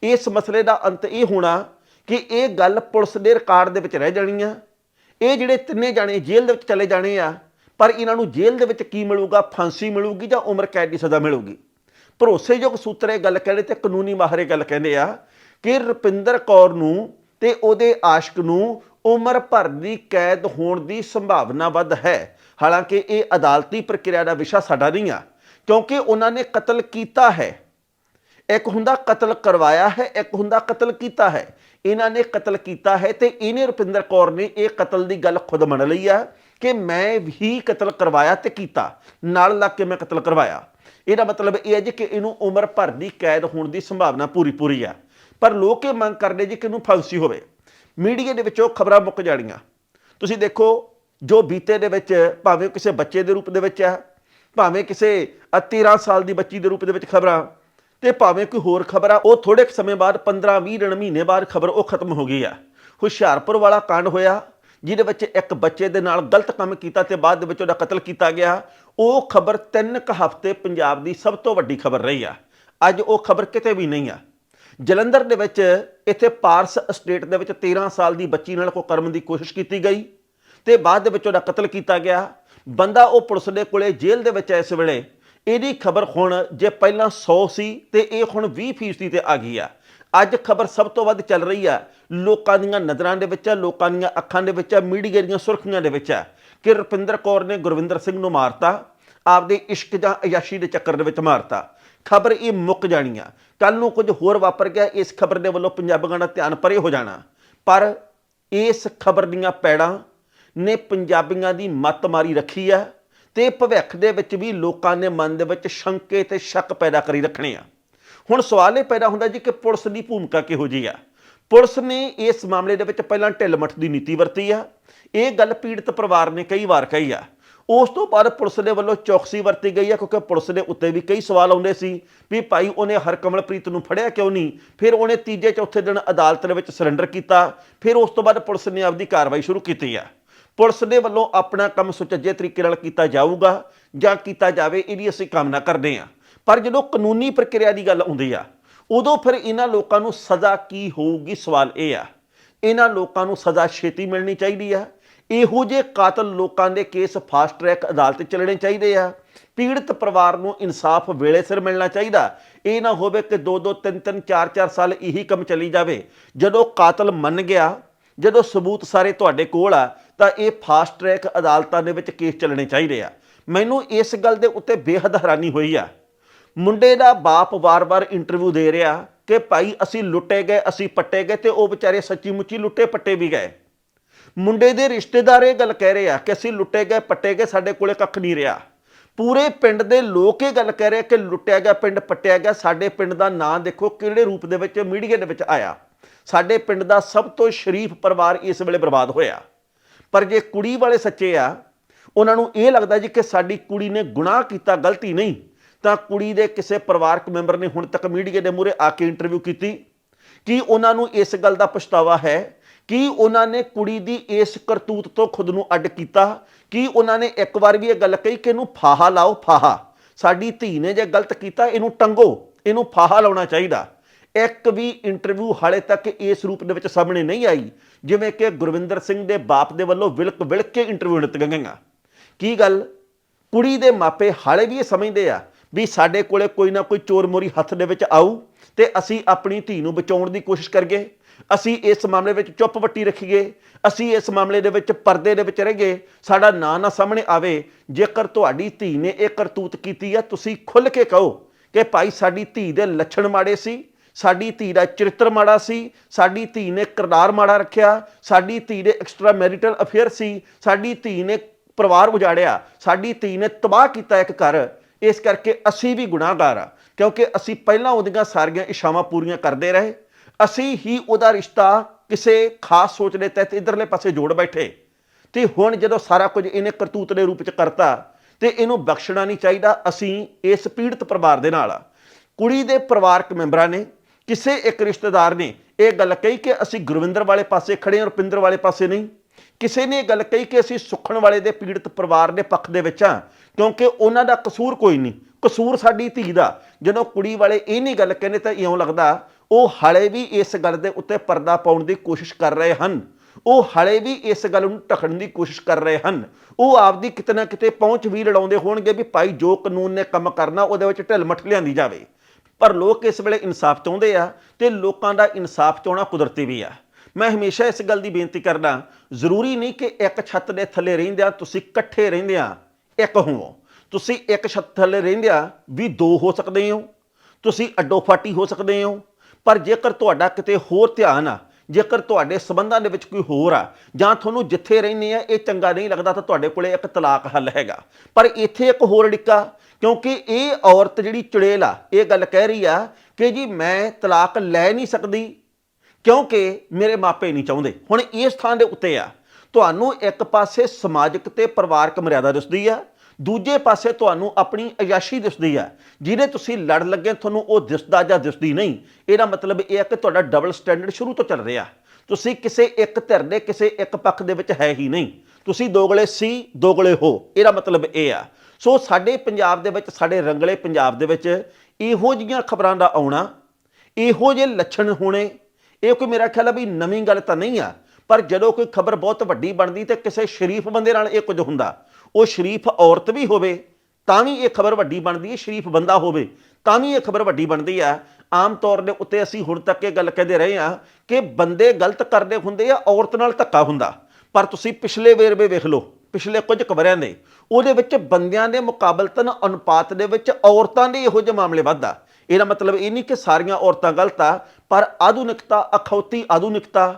ਇਸ ਮਸਲੇ ਦਾ ਅੰਤ ਇਹ ਹੋਣਾ ਕਿ ਇਹ ਗੱਲ ਪੁਲਿਸ ਦੇ ਰਿਕਾਰਡ ਦੇ ਵਿੱਚ ਰਹਿ ਜਾਣੀ ਆ। ਇਹ ਜਿਹੜੇ ਤਿੰਨੇ ਜਾਣੇ ਜੇਲ੍ਹ ਦੇ ਵਿੱਚ ਚਲੇ ਜਾਣੇ ਆ, ਪਰ ਇਹਨਾਂ ਨੂੰ ਜੇਲ੍ਹ ਦੇ ਵਿੱਚ ਕੀ ਮਿਲੂਗਾ? ਫਾਂਸੀ ਮਿਲੂਗੀ ਜਾਂ ਉਮਰ ਕੈਦ ਦੀ ਸਜ਼ਾ ਮਿਲੂਗੀ? ਭਰੋਸੇਯੋਗ ਸੂਤਰ ਇਹ ਗੱਲ ਕਹਿੰਦੇ ਤੇ ਕਾਨੂੰਨੀ ਮਾਹਰ ਇਹ ਗੱਲ ਕਹਿੰਦੇ ਆ ਕਿ ਰੁਪਿੰਦਰ ਕੌਰ ਨੂੰ ਤੇ ਉਹਦੇ ਆਸ਼ਕ ਨੂੰ ਉਮਰ ਭਰ ਦੀ ਕੈਦ ਹੋਣ ਦੀ ਸੰਭਾਵਨਾ ਵੱਧ ਹੈ। ਹਾਲਾਂਕਿ ਇਹ ਅਦਾਲਤੀ ਪ੍ਰਕਿਰਿਆ ਦਾ ਵਿਸ਼ਾ ਸਾਡਾ ਨਹੀਂ ਆ, ਕਿਉਂਕਿ ਉਹਨਾਂ ਨੇ ਕਤਲ ਕੀਤਾ ਹੈ। ਇੱਕ ਹੁੰਦਾ ਕਤਲ ਕਰਵਾਇਆ ਹੈ, ਇੱਕ ਹੁੰਦਾ ਕਤਲ ਕੀਤਾ ਹੈ। ਇਹਨਾਂ ਨੇ ਕਤਲ ਕੀਤਾ ਹੈ ਤੇ ਇਹਨੇ ਰੁਪਿੰਦਰ ਕੌਰ ਨੇ ਇਹ ਕਤਲ ਦੀ ਗੱਲ ਖੁਦ ਮੰਨ ਲਈ ਆ ਕਿ ਮੈਂ ਵੀ ਕਤਲ ਕਰਵਾਇਆ ਤੇ ਕੀਤਾ। ਨਾਲ ਲੱਗ ਕੇ ਮੈਂ ਕਤਲ ਕਰਵਾਇਆ। ਇਹਦਾ ਮਤਲਬ ਇਹ ਹੈ ਜੀ ਕਿ ਇਹਨੂੰ ਉਮਰ ਭਰ ਦੀ ਕੈਦ ਹੋਣ ਦੀ ਸੰਭਾਵਨਾ ਪੂਰੀ ਪੂਰੀ ਆ। ਪਰ ਲੋਕ ਇਹ ਮੰਗ ਕਰਦੇ ਜੀ ਕਿ ਇਹਨੂੰ ਫਾਂਸੀ ਹੋਵੇ। ਮੀਡੀਆ ਦੇ ਵਿੱਚੋਂ ਖਬਰਾਂ ਮੁੱਕ ਜਾਣੀਆਂ। ਤੁਸੀਂ ਦੇਖੋ, ਜੋ ਬੀਤੇ ਦੇ ਵਿੱਚ ਭਾਵੇਂ ਕਿਸੇ ਬੱਚੇ ਦੇ ਰੂਪ ਦੇ ਵਿੱਚ ਹੈ ਭਾਵੇਂ ਕਿਸੇ ਅ 13 ਸਾਲ ਦੀ ਬੱਚੀ ਦੇ ਰੂਪ ਦੇ ਵਿੱਚ ਖਬਰਾਂ ਤੇ ਭਾਵੇਂ ਕੋਈ ਹੋਰ ਖਬਰ ਆ, ਉਹ ਥੋੜੇ ਕੁ ਸਮੇਂ ਬਾਅਦ 15-20 ਦਿਨ ਮਹੀਨੇ ਬਾਅਦ ਖਬਰ ਉਹ ਖਤਮ ਹੋ ਗਈ ਆ। ਹੁਸ਼ਿਆਰਪੁਰ ਵਾਲਾ ਕਾਂਡ ਹੋਇਆ, ਜਿਹਦੇ ਵਿੱਚ ਇੱਕ ਬੱਚੇ ਦੇ ਨਾਲ ਗਲਤ ਕੰਮ ਕੀਤਾ ਤੇ ਬਾਅਦ ਦੇ ਵਿੱਚ ਉਹਦਾ ਕਤਲ ਕੀਤਾ ਗਿਆ। ਉਹ ਖਬਰ ਤਿੰਨ ਕੁ ਹਫ਼ਤੇ ਪੰਜਾਬ ਦੀ ਸਭ ਤੋਂ ਵੱਡੀ ਖਬਰ ਰਹੀ ਆ। ਅੱਜ ਉਹ ਖਬਰ ਕਿਤੇ ਵੀ ਨਹੀਂ ਆ। ਜਲੰਧਰ ਦੇ ਵਿੱਚ ਇੱਥੇ ਪਾਰਸ ਸਟੇਟ ਦੇ ਵਿੱਚ 13 ਸਾਲ ਦੀ ਬੱਚੀ ਨਾਲ ਕੋਈ ਕਰਮ ਦੀ ਕੋਸ਼ਿਸ਼ ਕੀਤੀ ਗਈ ਤੇ ਬਾਅਦ ਦੇ ਵਿੱਚ ਉਹਦਾ ਕਤਲ ਕੀਤਾ ਗਿਆ। ਬੰਦਾ ਉਹ ਪੁਲਿਸ ਦੇ ਕੋਲੇ ਜੇਲ੍ਹ ਦੇ ਵਿੱਚ ਇਸ ਵੇਲੇ। ਇਹਦੀ ਖਬਰ ਹੁਣ ਜੇ ਪਹਿਲਾਂ 100 ਸੀ ਤੇ ਇਹ ਹੁਣ 20 ਫੀਸਦੀ ਤੇ ਆ ਗਈ ਆ। ਅੱਜ ਖਬਰ ਸਭ ਤੋਂ ਵੱਧ ਚੱਲ ਰਹੀ ਆ। ਲੋਕਾਂ ਦੀਆਂ ਨਜ਼ਰਾਂ ਦੇ ਵਿੱਚ ਆ, ਲੋਕਾਂ ਦੀਆਂ ਅੱਖਾਂ ਦੇ ਵਿੱਚ ਆ, ਮੀਡੀਆ ਦੀਆਂ ਸੁਰਖੀਆਂ ਦੇ ਵਿੱਚ ਆ ਕਿ ਰੁਪਿੰਦਰ ਕੌਰ ਨੇ ਗੁਰਵਿੰਦਰ ਸਿੰਘ ਨੂੰ ਮਾਰਤਾ, ਆਪਦੇ ਇਸ਼ਕ ਜਾਂ ਅਯਾਸ਼ੀ ਦੇ ਚੱਕਰ ਦੇ ਵਿੱਚ ਮਾਰਤਾ। ਖਬਰ ਇਹ ਮੁੱਕ ਜਾਣੀ ਆ। ਕੱਲ ਨੂੰ ਕੁਝ ਹੋਰ ਵਾਪਰ ਗਿਆ, ਇਸ ਖਬਰ ਦੇ ਵੱਲੋਂ ਪੰਜਾਬੀਆਂ ਦਾ ਧਿਆਨ ਪਰੇ ਹੋ ਜਾਣਾ। ਪਰ ਇਸ ਖਬਰ ਦੀਆਂ ਪੈੜਾਂ ਨੇ ਪੰਜਾਬੀਆਂ ਦੀ ਮੱਤ ਮਾਰੀ ਰੱਖੀ ਆ। ਤੇ ਭਵਿੱਖ ਦੇ ਵਿੱਚ ਵੀ ਲੋਕਾਂ ਦੇ ਮਨ ਦੇ ਵਿੱਚ ਸ਼ੰਕੇ ਤੇ ਸ਼ੱਕ ਪੈਦਾ ਕਰੀ ਰੱਖਣੇ ਆ। ਹੁਣ ਸਵਾਲ ਇਹ ਪੈਦਾ ਹੁੰਦਾ ਜੀ ਕਿ ਪੁਲਿਸ ਦੀ ਭੂਮਿਕਾ ਕਿਹੋ ਜੀ ਆ? ਪੁਲਿਸ ਨੇ ਇਸ ਮਾਮਲੇ ਦੇ ਵਿੱਚ ਪਹਿਲਾਂ ਢਿੱਲ-ਮੱਠ ਦੀ ਨੀਤੀ ਵਰਤੀ ਆ। ਇਹ ਗੱਲ ਪੀੜਤ ਪਰਿਵਾਰ ਨੇ ਕਈ ਵਾਰ ਕਹੀ ਆ। ਉਸ ਤੋਂ ਬਾਅਦ ਪੁਲਿਸ ਦੇ ਵੱਲੋਂ ਚੌਕਸੀ ਵਰਤੀ ਗਈ ਆ, ਕਿਉਂਕਿ ਪੁਲਿਸ ਦੇ ਉੱਤੇ ਵੀ ਕਈ ਸਵਾਲ ਆਉਂਦੇ ਸੀ ਵੀ ਭਾਈ ਉਹਨੇ ਹਰਕਮਲਪ੍ਰੀਤ ਨੂੰ ਫੜਿਆ ਕਿਉਂ ਨਹੀਂ? ਫਿਰ ਉਹਨੇ ਤੀਜੇ ਚੌਥੇ ਦਿਨ ਅਦਾਲਤ ਦੇ ਵਿੱਚ ਸਰੈਂਡਰ ਕੀਤਾ। ਫਿਰ ਉਸ ਤੋਂ ਬਾਅਦ ਪੁਲਿਸ ਨੇ ਆਪਦੀ ਕਾਰਵਾਈ ਸ਼ੁਰੂ ਕੀਤੀ ਆ। ਪੁਲਿਸ ਦੇ ਵੱਲੋਂ ਆਪਣਾ ਕੰਮ ਸੁਚੱਜੇ ਤਰੀਕੇ ਨਾਲ ਕੀਤਾ ਜਾਊਗਾ ਜਾਂ ਕੀਤਾ ਜਾਵੇ ਇਹਦੀ ਅਸੀਂ ਕਾਮਨਾ ਕਰਦੇ ਹਾਂ। ਪਰ ਜਦੋਂ ਕਾਨੂੰਨੀ ਪ੍ਰਕਿਰਿਆ ਦੀ ਗੱਲ ਆਉਂਦੀ ਆ, ਉਦੋਂ ਫਿਰ ਇਹਨਾਂ ਲੋਕਾਂ ਨੂੰ ਸਜ਼ਾ ਕੀ ਹੋਊਗੀ? ਸਵਾਲ ਇਹ ਆ। ਇਹਨਾਂ ਲੋਕਾਂ ਨੂੰ ਸਜ਼ਾ ਛੇਤੀ ਮਿਲਣੀ ਚਾਹੀਦੀ ਆ। ਇਹੋ ਜਿਹੇ ਕਾਤਲ ਲੋਕਾਂ ਦੇ ਕੇਸ ਫਾਸਟ ਟਰੈਕ ਅਦਾਲਤ ਚੱਲਣੇ ਚਾਹੀਦੇ ਆ। ਪੀੜਤ ਪਰਿਵਾਰ ਨੂੰ ਇਨਸਾਫ ਵੇਲੇ ਸਿਰ ਮਿਲਣਾ ਚਾਹੀਦਾ। ਇਹ ਨਾ ਹੋਵੇ ਕਿ 2 2 3 3 4 4 ਸਾਲ ਇਹੀ ਕੰਮ ਚੱਲੀ ਜਾਵੇ। ਜਦੋਂ ਕਾਤਲ ਮੰਨ ਗਿਆ, ਜਦੋਂ ਸਬੂਤ ਸਾਰੇ ਤੁਹਾਡੇ ਕੋਲ ਆ ਤਾਂ ਇਹ ਫਾਸਟ ਟਰੈਕ ਅਦਾਲਤਾਂ ਦੇ ਵਿੱਚ ਕੇਸ ਚੱਲਣੇ ਚਾਹੀਦੇ ਆ। ਮੈਨੂੰ ਇਸ ਗੱਲ ਦੇ ਉੱਤੇ ਬੇਹੱਦ ਹੈਰਾਨੀ ਹੋਈ ਆ। ਮੁੰਡੇ ਦਾ ਬਾਪ ਵਾਰ-ਵਾਰ ਇੰਟਰਵਿਊ ਦੇ ਰਿਹਾ ਕਿ ਭਾਈ ਅਸੀਂ ਲੁੱਟੇ ਗਏ, ਅਸੀਂ ਪੱਟੇ ਗਏ ਤੇ ਉਹ ਵਿਚਾਰੇ ਸੱਚੀ ਮੁੱਚੀ ਲੁੱਟੇ ਪੱਟੇ ਵੀ ਗਏ। ਮੁੰਡੇ ਦੇ ਰਿਸ਼ਤੇਦਾਰ ਇਹ ਗੱਲ ਕਹਿ ਰਹੇ ਆ ਕਿ ਅਸੀਂ ਲੁੱਟੇ ਗਏ, ਪੱਟੇ ਗਏ, ਸਾਡੇ ਕੋਲੇ ਕੱਖ ਨਹੀਂ ਰਿਹਾ। ਪੂਰੇ ਪਿੰਡ ਦੇ ਲੋਕ ਇਹ ਗੱਲ ਕਹਿ ਰਹੇ ਆ ਕਿ ਲੁੱਟਿਆ ਗਿਆ ਪਿੰਡ, ਪੱਟਿਆ ਗਿਆ, ਸਾਡੇ ਪਿੰਡ ਦਾ ਨਾਂ ਦੇਖੋ ਕਿਹੜੇ ਰੂਪ ਦੇ ਵਿੱਚ ਮੀਡੀਆ ਦੇ ਵਿੱਚ ਆਇਆ। ਸਾਡੇ ਪਿੰਡ ਦਾ ਸਭ ਤੋਂ ਸ਼ਰੀਫ ਪਰਿਵਾਰ ਇਸ ਵੇਲੇ ਬਰਬਾਦ ਹੋਇਆ। ਪਰ ਜੇ ਕੁੜੀ ਵਾਲੇ ਸੱਚੇ ਆ, ਉਹਨਾਂ ਨੂੰ ਇਹ ਲੱਗਦਾ ਜੀ ਕਿ ਸਾਡੀ ਕੁੜੀ ਨੇ ਗੁਨਾਹ ਕੀਤਾ, ਗਲਤੀ ਨਹੀਂ, ਤਾਂ ਕੁੜੀ ਦੇ ਕਿਸੇ ਪਰਿਵਾਰਕ ਮੈਂਬਰ ਨੇ ਹੁਣ ਤੱਕ ਮੀਡੀਆ ਦੇ ਮੂਹਰੇ ਆ ਕੇ ਇੰਟਰਵਿਊ ਕੀਤੀ। ਕੀ ਉਹਨਾਂ ਨੂੰ ਇਸ ਗੱਲ ਦਾ ਪਛਤਾਵਾ ਹੈ? ਕੀ ਉਹਨਾਂ ਨੇ ਕੁੜੀ ਦੀ ਇਸ ਕਰਤੂਤ ਤੋਂ ਖੁਦ ਨੂੰ ਅੱਡ ਕੀਤਾ? ਕੀ ਉਹਨਾਂ ਨੇ ਇੱਕ ਵਾਰ ਵੀ ਇਹ ਗੱਲ ਕਹੀ ਕਿ ਇਹਨੂੰ ਫਾਹਾ ਲਾਓ, ਫਾਹਾ? ਸਾਡੀ ਧੀ ਨੇ ਜੇ ਗਲਤ ਕੀਤਾ, ਇਹਨੂੰ ਟੰਗੋ, ਇਹਨੂੰ ਫਾਹਾ ਲਾਉਣਾ ਚਾਹੀਦਾ। ਇੱਕ ਵੀ ਇੰਟਰਵਿਊ ਹਾਲੇ ਤੱਕ ਇਸ ਰੂਪ ਦੇ ਵਿੱਚ ਸਾਹਮਣੇ ਨਹੀਂ ਆਈ। ਜਿਵੇਂ ਕਿ ਗੁਰਵਿੰਦਰ ਸਿੰਘ ਦੇ ਬਾਪ ਦੇ ਵੱਲੋਂ ਵਿਲਕ ਵਿਲਕ ਕੇ ਇੰਟਰਵਿਊ ਦਿੱਤੀਆਂ ਗਈਆਂ। ਕੀ ਗੱਲ? ਕੁੜੀ ਦੇ ਮਾਪੇ ਹਾਲੇ ਵੀ ਇਹ ਸਮਝਦੇ ਆ ਵੀ ਸਾਡੇ ਕੋਲੇ ਕੋਈ ਨਾ ਕੋਈ ਚੋਰ ਮੋਰੀ ਹੱਥ ਦੇ ਵਿੱਚ ਆਊ ਤੇ ਅਸੀਂ ਆਪਣੀ ਧੀ ਨੂੰ ਬਚਾਉਣ ਦੀ ਕੋਸ਼ਿਸ਼ ਕਰੀਏ। ਅਸੀਂ ਇਸ ਮਾਮਲੇ ਵਿੱਚ ਚੁੱਪ ਵੱਟੀ ਰੱਖੀਏ। ਅਸੀਂ ਇਸ ਮਾਮਲੇ ਦੇ ਵਿੱਚ ਪਰਦੇ ਦੇ ਵਿੱਚ ਰਹੀਏ। ਸਾਡਾ ਨਾਂ ਨਾ ਸਾਹਮਣੇ ਆਵੇ। ਜੇਕਰ ਤੁਹਾਡੀ ਧੀ ਨੇ ਇਹ ਕਰਤੂਤ ਕੀਤੀ ਆ, ਤੁਸੀਂ ਖੁੱਲ ਕੇ ਕਹੋ ਕਿ ਭਾਈ ਸਾਡੀ ਧੀ ਦੇ ਲੱਛਣ ਮਾੜੇ ਸੀ। ਸਾਡੀ ਧੀ ਦਾ ਚਰਿੱਤਰ ਮਾੜਾ ਸੀ, ਸਾਡੀ ਧੀ ਨੇ ਕਿਰਦਾਰ ਮਾੜਾ ਰੱਖਿਆ, ਸਾਡੀ ਧੀ ਦੇ ਐਕਸਟਰਾ ਮੈਰਿਟਲ ਅਫੇਅਰ ਸੀ, ਸਾਡੀ ਧੀ ਨੇ ਪਰਿਵਾਰ ਉਜਾੜਿਆ, ਸਾਡੀ ਧੀ ਨੇ ਤਬਾਹ ਕੀਤਾ ਇੱਕ ਘਰ, ਇਸ ਕਰਕੇ ਅਸੀਂ ਵੀ ਗੁਨਾਹਗਾਰ ਆ, ਕਿਉਂਕਿ ਅਸੀਂ ਪਹਿਲਾਂ ਉਹਦੀਆਂ ਸਾਰੀਆਂ ਇਸ਼ਾਵਾਂ ਪੂਰੀਆਂ ਕਰਦੇ ਰਹੇ, ਅਸੀਂ ਹੀ ਉਹਦਾ ਰਿਸ਼ਤਾ ਕਿਸੇ ਖਾਸ ਸੋਚ ਦੇ ਤਹਿਤ ਇਧਰਲੇ ਪਾਸੇ ਜੋੜ ਬੈਠੇ, ਤੇ ਹੁਣ ਜਦੋਂ ਸਾਰਾ ਕੁਝ ਇਹਨੇ ਕਰਤੂਤ ਦੇ ਰੂਪ ਚ ਕਰਤਾ, ਤੇ ਇਹਨੂੰ ਬਖਸ਼ਣਾ ਨਹੀਂ ਚਾਹੀਦਾ, ਅਸੀਂ ਇਸ ਪੀੜਤ ਪਰਿਵਾਰ ਦੇ ਨਾਲ ਆ। ਕੁੜੀ ਦੇ ਪਰਿਵਾਰਕ ਮੈਂਬਰਾਂ ਨੇ ਕਿਸੇ ਇੱਕ ਰਿਸ਼ਤੇਦਾਰ ਨੇ ਇਹ ਗੱਲ ਕਹੀ ਕਿ ਅਸੀਂ ਗੁਰਵਿੰਦਰ ਵਾਲੇ ਪਾਸੇ ਖੜੇ ਹਾਂ ਰੁਪਿੰਦਰ ਵਾਲੇ ਪਾਸੇ ਨਹੀਂ। ਕਿਸੇ ਨੇ ਇਹ ਗੱਲ ਕਹੀ ਕਿ ਅਸੀਂ ਸੁਖਣ ਵਾਲੇ ਦੇ ਪੀੜਤ ਪਰਿਵਾਰ ਦੇ ਪੱਖ ਦੇ ਵਿੱਚ ਹਾਂ, ਕਿਉਂਕਿ ਉਹਨਾਂ ਦਾ ਕਸੂਰ ਕੋਈ ਨਹੀਂ। ਕਸੂਰ ਸਾਡੀ ਧੀ ਦਾ। ਜਦੋਂ ਕੁੜੀ ਵਾਲੇ ਇਹ ਨਹੀਂ ਗੱਲ ਕਹਿੰਦੇ ਤਾਂ ਇਉਂ ਲੱਗਦਾ, ਉਹ ਹਲੇ ਵੀ ਇਸ ਗੱਲ ਦੇ ਉੱਤੇ ਪਰਦਾ ਪਾਉਣ ਦੀ ਕੋਸ਼ਿਸ਼ ਕਰ ਰਹੇ ਹਨ। ਉਹ ਹਲੇ ਵੀ ਇਸ ਗੱਲ ਨੂੰ ਢਕਣ ਦੀ ਕੋਸ਼ਿਸ਼ ਕਰ ਰਹੇ ਹਨ। ਉਹ ਆਪਦੀ ਕਿਤੇ ਨਾ ਕਿਤੇ ਪਹੁੰਚ ਵੀ ਲੜਾਉਂਦੇ ਹੋਣਗੇ ਵੀ ਭਾਈ ਜੋ ਕਾਨੂੰਨ ਨੇ ਕੰਮ ਕਰਨਾ, ਉਹਦੇ ਵਿੱਚ ਢਿੱਲ ਮੱਠ ਲਿਆਂਦੀ ਜਾਵੇ। ਪਰ ਲੋਕ ਇਸ ਵੇਲੇ ਇਨਸਾਫ ਚਾਹੁੰਦੇ ਆ ਤੇ ਲੋਕਾਂ ਦਾ ਇਨਸਾਫ ਚਾਹਣਾ ਕੁਦਰਤੀ ਵੀ ਆ। ਮੈਂ ਹਮੇਸ਼ਾ ਇਸ ਗੱਲ ਦੀ ਬੇਨਤੀ ਕਰਦਾ, ਜ਼ਰੂਰੀ ਨਹੀਂ ਕਿ ਇੱਕ ਛੱਤ ਦੇ ਥੱਲੇ ਰਹਿੰਦਿਆਂ ਤੁਸੀਂ ਇਕੱਠੇ ਰਹਿੰਦਿਆਂ ਇੱਕ ਹੋਵੋ। ਤੁਸੀਂ ਇੱਕ ਛੱਤ ਥੱਲੇ ਰਹਿੰਦਿਆਂ ਵੀ ਦੋ ਹੋ ਸਕਦੇ ਹੋ। ਤੁਸੀਂ ਅੱਡੋ ਫਾਟੀ ਹੋ ਸਕਦੇ ਹੋ। ਪਰ ਜੇਕਰ ਤੁਹਾਡਾ ਕਿਤੇ ਹੋਰ ਧਿਆਨ ਆ ਜੇਕਰ ਤੁਹਾਡੇ ਸਬੰਧਾਂ ਦੇ ਵਿੱਚ ਕੋਈ ਹੋਰ ਆ, ਜਾਂ ਤੁਹਾਨੂੰ ਜਿੱਥੇ ਰਹਿੰਦੇ ਆ, ਇਹ ਚੰਗਾ ਨਹੀਂ ਲੱਗਦਾ, ਤਾਂ ਤੁਹਾਡੇ ਕੋਲੇ ਇੱਕ ਤਲਾਕ ਹੱਲ ਹੈਗਾ। ਪਰ ਇੱਥੇ ਇੱਕ ਹੋਰ ਡਿੱਕਾ, ਕਿਉਂਕਿ ਇਹ ਔਰਤ ਜਿਹੜੀ ਚੁੜੇਲ ਆ, ਇਹ ਗੱਲ ਕਹਿ ਰਹੀ ਆ ਕਿ ਜੀ ਮੈਂ ਤਲਾਕ ਲੈ ਨਹੀਂ ਸਕਦੀ, ਕਿਉਂਕਿ ਮੇਰੇ ਮਾਪੇ ਨਹੀਂ ਚਾਹੁੰਦੇ। ਹੁਣ ਇਸ ਥਾਂ ਦੇ ਉੱਤੇ ਆ, ਤੁਹਾਨੂੰ ਇੱਕ ਪਾਸੇ ਸਮਾਜਿਕ ਤੇ ਪਰਿਵਾਰਕ ਮਰਿਆਦਾ ਦਿਸਦੀ ਆ ਦੂਜੇ ਪਾਸੇ ਤੁਹਾਨੂੰ ਆਪਣੀ ਅਯਾਸ਼ੀ ਦਿਸਦੀ ਆ ਜਿਹਦੇ ਤੁਸੀਂ ਲੜ ਲੱਗੇ, ਤੁਹਾਨੂੰ ਉਹ ਦਿਸਦਾ ਜਾਂ ਦਿਸਦੀ ਨਹੀਂ। ਇਹਦਾ ਮਤਲਬ ਇਹ ਹੈ ਕਿ ਤੁਹਾਡਾ ਡਬਲ ਸਟੈਂਡਰਡ ਸ਼ੁਰੂ ਤੋਂ ਚੱਲ ਰਿਹਾ। ਤੁਸੀਂ ਕਿਸੇ ਇੱਕ ਧਿਰ ਦੇ ਕਿਸੇ ਇੱਕ ਪੱਖ ਦੇ ਵਿੱਚ ਹੈ ਹੀ ਨਹੀਂ। ਤੁਸੀਂ ਦੋਗਲੇ ਸੀ ਦੋਗਲੇ ਹੋ। ਇਹਦਾ ਮਤਲਬ ਇਹ ਆ। ਸੋ ਸਾਡੇ ਪੰਜਾਬ ਦੇ ਵਿੱਚ, ਸਾਡੇ ਰੰਗਲੇ ਪੰਜਾਬ ਦੇ ਵਿੱਚ ਇਹੋ ਜੀਆਂ ਖਬਰਾਂ ਦਾ ਆਉਣਾ, ਇਹੋ ਜਿਹੇ ਲੱਛਣ ਹੋਣੇ, ਇਹ ਕੋਈ ਮੇਰਾ ਖਿਆਲ ਆ ਵੀ ਨਵੀਂ ਗੱਲ ਤਾਂ ਨਹੀਂ ਆ। ਪਰ ਜਦੋਂ ਕੋਈ ਖਬਰ ਬਹੁਤ ਵੱਡੀ ਬਣਦੀ ਤੇ ਕਿਸੇ ਸ਼ਰੀਫ ਬੰਦੇ ਨਾਲ ਇਹ ਕੁਝ ਹੁੰਦਾ ਉਹ ਸ਼ਰੀਫ ਔਰਤ ਵੀ ਹੋਵੇ, ਤਾਂ ਵੀ ਇਹ ਖਬਰ ਵੱਡੀ ਬਣਦੀ ਹੈ, ਸ਼ਰੀਫ ਬੰਦਾ ਹੋਵੇ, ਤਾਂ ਵੀ ਇਹ ਖਬਰ ਵੱਡੀ ਬਣਦੀ ਆ ਆਮ ਤੌਰ ਦੇ ਉੱਤੇ ਅਸੀਂ ਹੁਣ ਤੱਕ ਇਹ ਗੱਲ ਕਹਿੰਦੇ ਰਹੇ ਆ ਕਿ ਬੰਦੇ ਗਲਤ ਕਰਦੇ ਹੁੰਦੇ ਆ, ਔਰਤ ਨਾਲ ਧੱਕਾ ਹੁੰਦਾ। ਪਰ ਤੁਸੀਂ ਪਿਛਲੇ ਵੇਰਵੇ ਵੇਖ ਲਓ, ਪਿਛਲੇ ਕੁਝ ਖਬਰਾਂ ਦੇ ਉਹਦੇ ਵਿੱਚ ਬੰਦਿਆਂ ਦੇ ਮੁਕਾਬਲਤਨ ਅਨੁਪਾਤ ਦੇ ਵਿੱਚ ਔਰਤਾਂ ਦੇ ਇਹੋ ਜਿਹੇ ਮਾਮਲੇ ਵੱਧਾ ਇਹਦਾ ਮਤਲਬ ਇਹ ਨਹੀਂ ਕਿ ਸਾਰੀਆਂ ਔਰਤਾਂ ਗਲਤ ਆ, ਪਰ ਆਧੁਨਿਕਤਾ, ਅਖੌਤੀ ਆਧੁਨਿਕਤਾ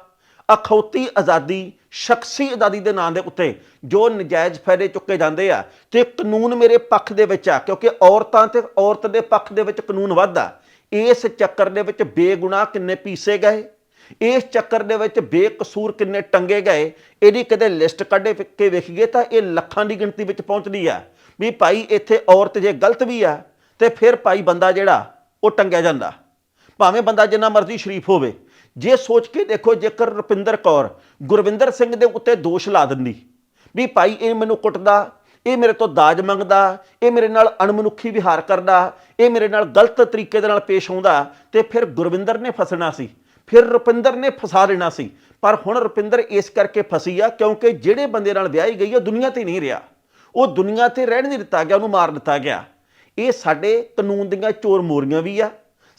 ਅਖੌਤੀ ਆਜ਼ਾਦੀ, ਸ਼ਖਸੀ ਆਜ਼ਾਦੀ ਦੇ ਨਾਂ ਦੇ ਉੱਤੇ ਜੋ ਨਜਾਇਜ਼ ਫਾਇਦੇ ਚੁੱਕੇ ਜਾਂਦੇ ਆ, ਤੇ ਕਾਨੂੰਨ ਮੇਰੇ ਪੱਖ ਦੇ ਵਿੱਚ ਆ, ਕਿਉਂਕਿ ਔਰਤਾਂ ਤੇ ਔਰਤ ਦੇ ਪੱਖ ਦੇ ਵਿੱਚ ਕਾਨੂੰਨ ਵੱਧਦਾ ਇਸ ਚੱਕਰ ਦੇ ਵਿੱਚ ਬੇਗੁਨਾਹ ਕਿੰਨੇ ਪੀਸੇ ਗਏ? ਇਸ ਚੱਕਰ ਦੇ ਵਿੱਚ ਬੇਕਸੂਰ ਕਿੰਨੇ ਟੰਗੇ ਗਏ? ਇਹਦੀ ਕਦੇ ਲਿਸਟ ਕੱਢੇ ਕੇ ਵੇਖੀਏ ਤਾਂ ਇਹ ਲੱਖਾਂ ਦੀ ਗਿਣਤੀ ਵਿੱਚ ਪਹੁੰਚਦੀ ਆ, ਵੀ ਭਾਈ ਇੱਥੇ ਔਰਤ ਜੇ ਗਲਤ ਵੀ ਆ, ਤੇ ਫਿਰ ਭਾਈ ਬੰਦਾ ਜਿਹੜਾ, ਉਹ ਟੰਗਿਆ ਜਾਂਦਾ। ਭਾਵੇਂ ਬੰਦਾ ਜਿੰਨਾ ਮਰਜ਼ੀ ਸ਼ਰੀਫ ਹੋਵੇ ਜੇ ਸੋਚ ਕੇ ਦੇਖੋ, ਜੇਕਰ ਰੁਪਿੰਦਰ ਕੌਰ ਗੁਰਵਿੰਦਰ ਸਿੰਘ ਦੇ ਉੱਤੇ ਦੋਸ਼ ਲਾ ਦਿੰਦੀ, ਵੀ ਭਾਈ ਇਹ ਮੈਨੂੰ ਕੁੱਟਦਾ, ਇਹ ਮੇਰੇ ਤੋਂ ਦਾਜ ਮੰਗਦਾ, ਇਹ ਮੇਰੇ ਨਾਲ ਅਣਮਨੁੱਖੀ ਵਿਹਾਰ ਕਰਦਾ, ਇਹ ਮੇਰੇ ਨਾਲ ਗਲਤ ਤਰੀਕੇ ਦੇ ਨਾਲ ਪੇਸ਼ ਆਉਂਦਾ, ਤੇ ਫਿਰ ਗੁਰਵਿੰਦਰ ਨੇ ਫਸਣਾ ਸੀ, ਫਿਰ ਰੁਪਿੰਦਰ ਨੇ ਫਸਾ ਲੈਣਾ ਸੀ। ਪਰ ਹੁਣ ਰੁਪਿੰਦਰ ਇਸ ਕਰਕੇ ਫਸੀ ਆ, ਕਿਉਂਕਿ ਜਿਹੜੇ ਬੰਦੇ ਨਾਲ ਵਿਆਹੀ ਗਈ ਉਹ ਦੁਨੀਆ ਤੇ ਨਹੀਂ ਰਿਹਾ। ਉਹ ਦੁਨੀਆ ਤੇ ਰਹਿਣ ਨਹੀਂ ਦਿੱਤਾ ਗਿਆ, ਉਹਨੂੰ ਮਾਰ ਦਿੱਤਾ ਗਿਆ। ਇਹ ਸਾਡੇ ਕਾਨੂੰਨ ਦੀਆਂ ਚੋਰ ਮੋਰੀਆਂ ਵੀ ਆ।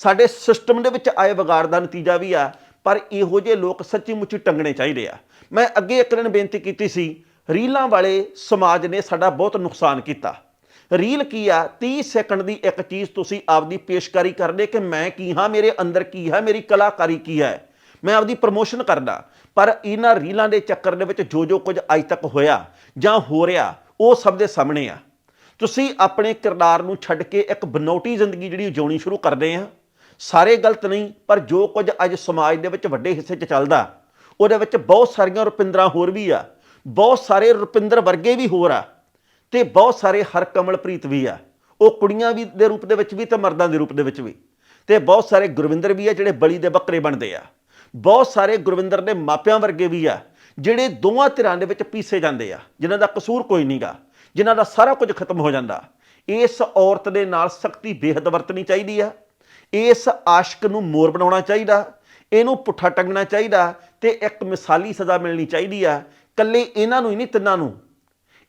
ਸਾਡੇ ਸਿਸਟਮ ਦੇ ਵਿੱਚ ਆਏ ਵਿਗਾੜ ਦਾ ਨਤੀਜਾ ਵੀ ਆ, ਪਰ ਇਹੋ ਜਿਹੇ ਲੋਕ ਸੱਚੀ ਮੁੱਚੀ ਟੰਗਣੇ ਚਾਹੀਦੇ ਆ। ਮੈਂ ਅੱਗੇ ਇੱਕ ਦਿਨ ਬੇਨਤੀ ਕੀਤੀ ਸੀ, ਰੀਲਾਂ ਵਾਲੇ ਸਮਾਜ ਨੇ ਸਾਡਾ ਬਹੁਤ ਨੁਕਸਾਨ ਕੀਤਾ। ਰੀਲ ਕੀ ਆ? 30 ਸੈਕਿੰਡ ਦੀ ਇੱਕ ਚੀਜ਼ ਤੁਸੀਂ ਆਪਦੀ ਪੇਸ਼ਕਾਰੀ ਕਰਦੇ ਕਿ ਮੈਂ ਕੀ ਹਾਂ, ਮੇਰੇ ਅੰਦਰ ਕੀ ਹੈ, ਮੇਰੀ ਕਲਾਕਾਰੀ ਕੀ ਹੈ? ਮੈਂ ਆਪਦੀ ਪ੍ਰਮੋਸ਼ਨ ਕਰਦਾ ਪਰ ਇਹਨਾਂ ਰੀਲਾਂ ਦੇ ਚੱਕਰ ਦੇ ਵਿੱਚ ਜੋ ਜੋ ਕੁਝ ਅੱਜ ਤੱਕ ਹੋਇਆ ਜਾਂ ਹੋ ਰਿਹਾ, ਉਹ ਸਭ ਦੇ ਸਾਹਮਣੇ ਆ। ਤੁਸੀਂ ਆਪਣੇ ਕਿਰਦਾਰ ਨੂੰ ਛੱਡ ਕੇ ਇੱਕ ਬਨੌਟੀ ਜ਼ਿੰਦਗੀ ਜਿਹੜੀ ਜਿਉਣੀ ਸ਼ੁਰੂ ਕਰਦੇ ਆ। ਸਾਰੇ ਗਲਤ ਨਹੀਂ, ਪਰ ਜੋ ਕੁਝ ਅੱਜ ਸਮਾਜ ਦੇ ਵਿੱਚ ਵੱਡੇ ਹਿੱਸੇ 'ਚ ਚੱਲਦਾ, ਉਹਦੇ ਵਿੱਚ ਬਹੁਤ ਸਾਰੀਆਂ ਰੁਪਿੰਦਰਾਂ ਹੋਰ ਵੀ ਆ, ਬਹੁਤ ਸਾਰੇ ਰੁਪਿੰਦਰ ਵਰਗੇ ਵੀ ਹੋਰ ਆ, ਤੇ ਬਹੁਤ ਸਾਰੇ ਹਰ ਕਮਲਪ੍ਰੀਤ ਵੀ ਆ, ਉਹ ਕੁੜੀਆਂ ਵੀ ਦੇ ਰੂਪ ਦੇ ਵਿੱਚ ਵੀ ਤੇ ਮਰਦਾਂ ਦੇ ਰੂਪ ਦੇ ਵਿੱਚ ਵੀ, ਤੇ ਬਹੁਤ ਸਾਰੇ ਗੁਰਵਿੰਦਰ ਵੀ ਆ ਜਿਹੜੇ ਬਲੀ ਦੇ ਬੱਕਰੇ ਬਣਦੇ ਆ, ਬਹੁਤ ਸਾਰੇ ਗੁਰਵਿੰਦਰ ਦੇ ਮਾਪਿਆਂ ਵਰਗੇ ਵੀ ਆ, ਜਿਹੜੇ ਦੋਵਾਂ ਧਿਰਾਂ ਦੇ ਵਿੱਚ ਪੀਸੇ ਜਾਂਦੇ ਆ, ਜਿਨ੍ਹਾਂ ਦਾ ਕਸੂਰ ਕੋਈ ਨਹੀਂਗਾ ਜਿਨ੍ਹਾਂ ਦਾ ਸਾਰਾ ਕੁਝ ਖਤਮ ਹੋ ਜਾਂਦਾ, ਇਸ ਔਰਤ ਦੇ ਨਾਲ ਸਖਤੀ ਬੇਹੱਦ ਵਰਤਣੀ ਚਾਹੀਦੀ ਆ ਇਸ ਆਸ਼ਕ ਨੂੰ ਮੋਰ ਬਣਾਉਣਾ ਚਾਹੀਦਾ, ਇਹਨੂੰ ਪੁੱਠਾ ਟੰਗਣਾ ਚਾਹੀਦਾ ਤੇ ਇੱਕ ਮਿਸਾਲੀ ਸਜ਼ਾ ਮਿਲਣੀ ਚਾਹੀਦੀ ਆ। ਕੱਲੇ ਇਹਨਾਂ ਨੂੰ ਹੀ ਨਹੀਂ, ਤਿੰਨਾਂ ਨੂੰ।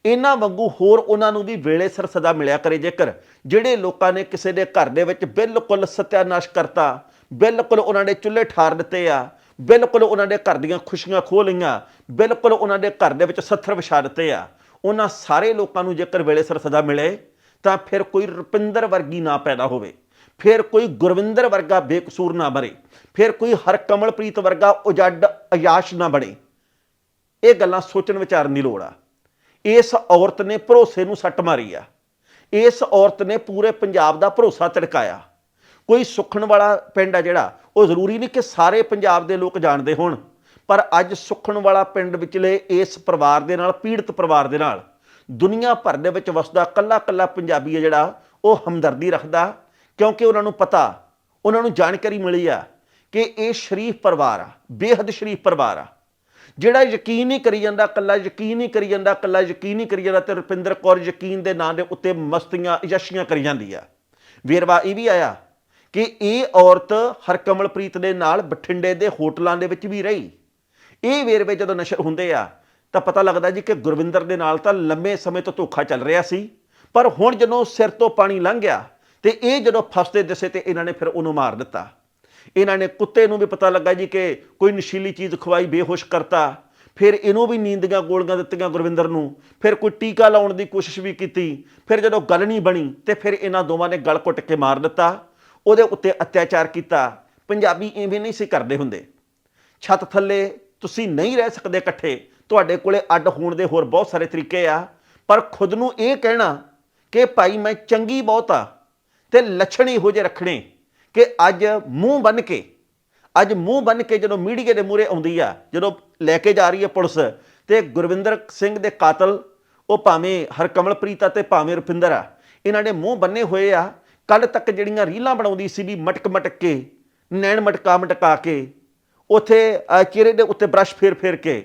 ਇਹਨਾਂ ਵਾਂਗੂ ਹੋਰ ਉਹਨਾਂ ਨੂੰ ਵੀ ਵੇਲੇ ਸਿਰ ਸਜ਼ਾ ਮਿਲਿਆ ਕਰੇ ਜੇਕਰ ਜਿਹੜੇ ਲੋਕਾਂ ਨੇ ਕਿਸੇ ਦੇ ਘਰ ਦੇ ਵਿੱਚ ਬਿਲਕੁਲ ਸਤਿਆਨਾਸ਼ ਕਰਤਾ, ਬਿਲਕੁਲ ਉਹਨਾਂ ਦੇ ਚੁੱਲ੍ਹੇ ਠਾਰ ਦਿੱਤੇ ਆ, ਬਿਲਕੁਲ ਉਹਨਾਂ ਦੇ ਘਰ ਦੀਆਂ ਖੁਸ਼ੀਆਂ ਖੋਹ ਲਈਆਂ, ਬਿਲਕੁਲ ਉਹਨਾਂ ਦੇ ਘਰ ਦੇ ਵਿੱਚ ਸੱਥਰ ਵਿਛਾ ਦਿੱਤੇ ਆ, ਉਹਨਾਂ ਸਾਰੇ ਲੋਕਾਂ ਨੂੰ ਜੇਕਰ ਵੇਲੇ ਸਿਰ ਸਜ਼ਾ ਮਿਲੇ ਤਾਂ ਫਿਰ ਕੋਈ ਰੁਪਿੰਦਰ ਵਰਗੀ ਨਾ ਪੈਦਾ ਹੋਵੇ। ਫਿਰ ਕੋਈ ਗੁਰਵਿੰਦਰ ਵਰਗਾ ਬੇਕਸੂਰ ਨਾ ਬਣੇ। ਫਿਰ ਕੋਈ ਹਰਕਮਲਪ੍ਰੀਤ ਵਰਗਾ ਉਜੱਡ ਅਯਾਸ਼ ਨਾ ਬਣੇ। ਇਹ ਗੱਲਾਂ ਸੋਚਣ ਵਿਚਾਰਨ ਦੀ ਲੋੜ ਆ। ਇਸ ਔਰਤ ਨੇ ਭਰੋਸੇ ਨੂੰ ਸੱਟ ਮਾਰੀ ਆ। ਇਸ ਔਰਤ ਨੇ ਪੂਰੇ ਪੰਜਾਬ ਦਾ ਭਰੋਸਾ ਤੜਕਾਇਆ। ਕੋਈ ਸੁਖਣ ਵਾਲਾ ਪਿੰਡ ਆ ਜਿਹੜਾ, ਉਹ ਜ਼ਰੂਰੀ ਨਹੀਂ ਕਿ ਸਾਰੇ ਪੰਜਾਬ ਦੇ ਲੋਕ ਜਾਣਦੇ ਹੋਣ। ਪਰ ਅੱਜ ਸੁਖਣ ਵਾਲਾ ਪਿੰਡ ਵਿਚਲੇ ਇਸ ਪਰਿਵਾਰ ਦੇ ਨਾਲ, ਪੀੜਤ ਪਰਿਵਾਰ ਦੇ ਨਾਲ, ਦੁਨੀਆ ਭਰ ਦੇ ਵਿੱਚ ਵਸਦਾ ਕੱਲਾ ਕੱਲਾ ਪੰਜਾਬੀ ਹੈ ਜਿਹੜਾ, ਉਹ ਹਮਦਰਦੀ ਰੱਖਦਾ ਕਿਉਂਕਿ ਉਹਨਾਂ ਨੂੰ ਪਤਾ, ਉਹਨਾਂ ਨੂੰ ਜਾਣਕਾਰੀ ਮਿਲੀ ਆ ਕਿ ਇਹ ਸ਼ਰੀਫ ਪਰਿਵਾਰ ਆ, ਬੇਹੱਦ ਸ਼ਰੀਫ ਪਰਿਵਾਰ ਆ। ਜਿਹੜਾ ਯਕੀਨ ਨਹੀਂ ਕਰੀ ਜਾਂਦਾ ਕੱਲਾ ਯਕੀਨ ਨਹੀਂ ਕਰੀ ਜਾਂਦਾ ਕੱਲਾ ਯਕੀਨ ਨਹੀਂ ਕਰੀ ਜਾਂਦਾ ਤੇ ਰੁਪਿੰਦਰ ਕੌਰ ਯਕੀਨ ਦੇ ਨਾਂ ਦੇ ਉੱਤੇ ਮਸਤੀਆਂ, ਯਸ਼ੀਆਂ ਕਰੀ ਜਾਂਦੀ ਆ। ਵੇਰਵਾ ਇਹ ਵੀ ਆਇਆ ਕਿ ਇਹ ਔਰਤ ਹਰਕਮਲਪ੍ਰੀਤ ਦੇ ਨਾਲ ਬਠਿੰਡੇ ਦੇ ਹੋਟਲਾਂ ਦੇ ਵਿੱਚ ਵੀ ਰਹੀ। ਇਹ ਵੇਰਵੇ ਜਦੋਂ ਨਸ਼ਰ ਹੁੰਦੇ ਆ, ਤਾਂ ਪਤਾ ਲੱਗਦਾ ਜੀ ਕਿ ਗੁਰਵਿੰਦਰ ਦੇ ਨਾਲ ਤਾਂ ਲੰਮੇ ਸਮੇਂ ਤੋਂ ਧੋਖਾ ਚੱਲ ਰਿਹਾ ਸੀ, ਪਰ ਹੁਣ ਜਦੋਂ ਸਿਰ ਤੋਂ ਪਾਣੀ ਲੰਘ ਗਿਆ ਤੇ ਇਹ ਜਦੋਂ ਫਸਦੇ ਦਿਸੇ ਤੇ ਇਹਨਾਂ ਨੇ ਫਿਰ ਉਹਨੂੰ ਮਾਰ ਦਿੱਤਾ। ਇਹਨਾਂ ਨੇ ਕੁੱਤੇ ਨੂੰ ਵੀ ਪਤਾ ਲੱਗਾ ਜੀ ਕਿ ਕੋਈ ਨਸ਼ੀਲੀ ਚੀਜ਼ ਖਵਾਈ, ਬੇਹੋਸ਼ ਕਰਤਾ। ਫਿਰ ਇਹਨੂੰ ਵੀ ਨੀਂਦ ਦੀਆਂ ਗੋਲੀਆਂ ਦਿੱਤੀਆਂ ਗੁਰਵਿੰਦਰ ਨੂੰ। ਫਿਰ ਕੋਈ ਟੀਕਾ ਲਾਉਣ ਦੀ ਕੋਸ਼ਿਸ਼ ਵੀ ਕੀਤੀ। ਫਿਰ ਜਦੋਂ ਗੱਲ ਨਹੀਂ ਬਣੀ, ਤੇ ਫਿਰ ਇਹਨਾਂ ਦੋਵਾਂ ਨੇ ਗਲ ਘੁੱਟ ਕੇ ਮਾਰ ਦਿੱਤਾ। ਉਹਦੇ ਉੱਤੇ ਅਤਿਆਚਾਰ ਕੀਤਾ। ਪੰਜਾਬੀ ਐਵੇਂ ਨਹੀਂ ਸੀ ਕਰਦੇ ਹੁੰਦੇ। ਛੱਤ ਥੱਲੇ ਤੁਸੀਂ ਨਹੀਂ ਰਹਿ ਸਕਦੇ ਇਕੱਠੇ। ਤੁਹਾਡੇ ਕੋਲੇ ਅੱਡ ਹੋਣ ਦੇ ਹੋਰ ਬਹੁਤ ਸਾਰੇ ਤਰੀਕੇ ਆ। ਪਰ ਖੁਦ ਨੂੰ ਇਹ ਕਹਿਣਾ ਕਿ ਭਾਈ ਮੈਂ ਚੰਗੀ ਬਹੁਤ ਆ। ਤੇ ਲੱਛਣ ਇਹੋ ਜਿਹੇ ਰੱਖਣੇ ਕਿ ਅੱਜ ਮੂੰਹ ਬੰਨ ਕੇ, ਅੱਜ ਮੂੰਹ ਬੰਨ ਕੇ ਜਦੋਂ ਮੀਡੀਆ ਦੇ ਮੂਹਰੇ ਆਉਂਦੀ ਆ, ਜਦੋਂ ਲੈ ਕੇ ਜਾ ਰਹੀ ਹੈ ਪੁਲਿਸ ਤੇ ਗੁਰਵਿੰਦਰ ਸਿੰਘ ਦੇ ਕਾਤਲ, ਉਹ ਭਾਵੇਂ ਹਰਕਮਲਪ੍ਰੀਤ ਆ ਤੇ ਭਾਵੇਂ ਰੁਪਿੰਦਰ ਆ, ਇਹਨਾਂ ਨੇ ਮੂੰਹ ਬੰਨੇ ਹੋਏ ਆ ਕੱਲ ਤੱਕ ਜਿਹੜੀਆਂ ਰੀਲਾਂ ਬਣਾਉਂਦੀ ਸੀ ਵੀ ਮਟਕ ਮਟਕ ਕੇ, ਨੈਣ ਮਟਕਾ ਮਟਕਾ ਕੇ, ਉਥੇ ਚਿਹਰੇ ਦੇ ਉੱਤੇ ਬ੍ਰਸ਼ ਫੇਰ ਫੇਰ ਕੇ,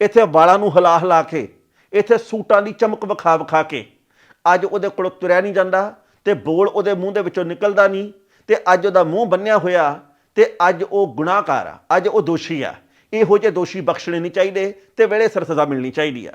ਇੱਥੇ ਵਾਲਾਂ ਨੂੰ ਹਿਲਾ ਹਿਲਾ ਕੇ, ਇੱਥੇ ਸੂਟਾਂ ਦੀ ਚਮਕ ਵਿਖਾ ਵਿਖਾ ਕੇ, ਅੱਜ ਉਹਦੇ ਕੋਲ ਤੁਰਿਆ ਨਹੀਂ ਜਾਂਦਾ ਤੇ ਬੋਲ ਉਹਦੇ ਮੂੰਹ ਦੇ ਵਿੱਚੋਂ ਨਿਕਲਦਾ ਨਹੀਂ, ਤੇ ਅੱਜ ਉਹਦਾ ਮੂੰਹ ਬੰਨਿਆ ਹੋਇਆ, ਤੇ ਅੱਜ ਉਹ ਗੁਨਾਹਗਾਰ ਆ, ਅੱਜ ਉਹ ਦੋਸ਼ੀ ਆ। ਇਹੋ ਜਿਹੇ ਦੋਸ਼ੀ ਬਖਸ਼ਣੇ ਨਹੀਂ ਚਾਹੀਦੇ ਤੇ ਵੇਲੇ ਸਿਰ ਸਜ਼ਾ ਮਿਲਣੀ ਚਾਹੀਦੀ ਆ।